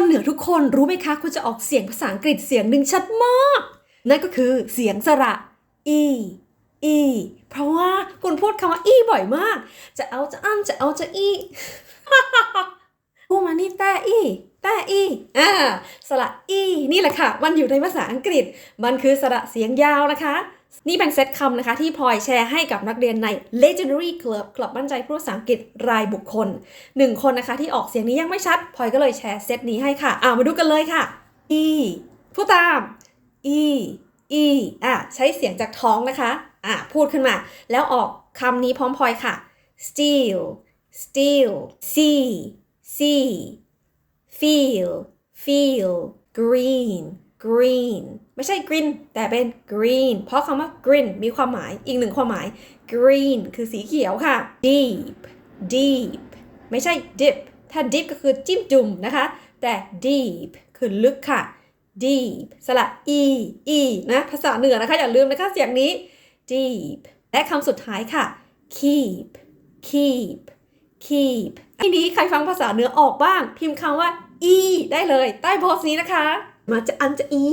คนเหนือทุกคนรู้ไหมคะคุณจะออกเสียงภาษาอังกฤษเสียงหนึ่งชัดมาก นั่นก็คือเสียงสระ e e เพราะว่าคุณพูดคำว่า e บ่อยมาก จะเอาจะอั้นจะเอาจะ e พูดมานี่แต่อีแต่อีอ่าสระ e นี่แหละค่ะ มันอยู่ในภาษาอังกฤษ มันคือสระเสียงยาวนะคะ นี่เป็นเซตคำนะคะที่พลอยแชร์ให้กับนักเรียนใน Legendary Club คลับมั่นใจพูดภาษาอังกฤษรายบุคคลหนึ่งคนนะคะที่ออกเสียงนี้ยังไม่ชัดพลอยก็เลยแชร์เซตนี้ให้ค่ะอ่ามาดูกันเลยค่ะ e พูดตาม e e อะใช้เสียงจากท้องนะคะอะพูดขึ้นมา แล้วออกคำนี้พร้อมพลอยค่ะ steal steal see see feel feel green green ไม่ใช่ green แต่เป็น green เพราะคำว่า green มีความหมายอีกหนึ่งความหมาย green คือสีเขียวค่ะ deep deep ไม่ใช่ dip ถ้า dip ก็คือจิ้มจุ่มนะคะ แต่ deep คือลึกค่ะ deep สระ e e นะภาษาเหนือนะคะ อย่าลืมนะคะเสียงนี้ deep และคำสุดท้ายค่ะ keep keep keep ทีนี้ใครฟังภาษาเหนือออกบ้าง พิมพ์คำว่า e ได้เลย ใต้โพสต์นี้นะคะ มาจะอันจะ e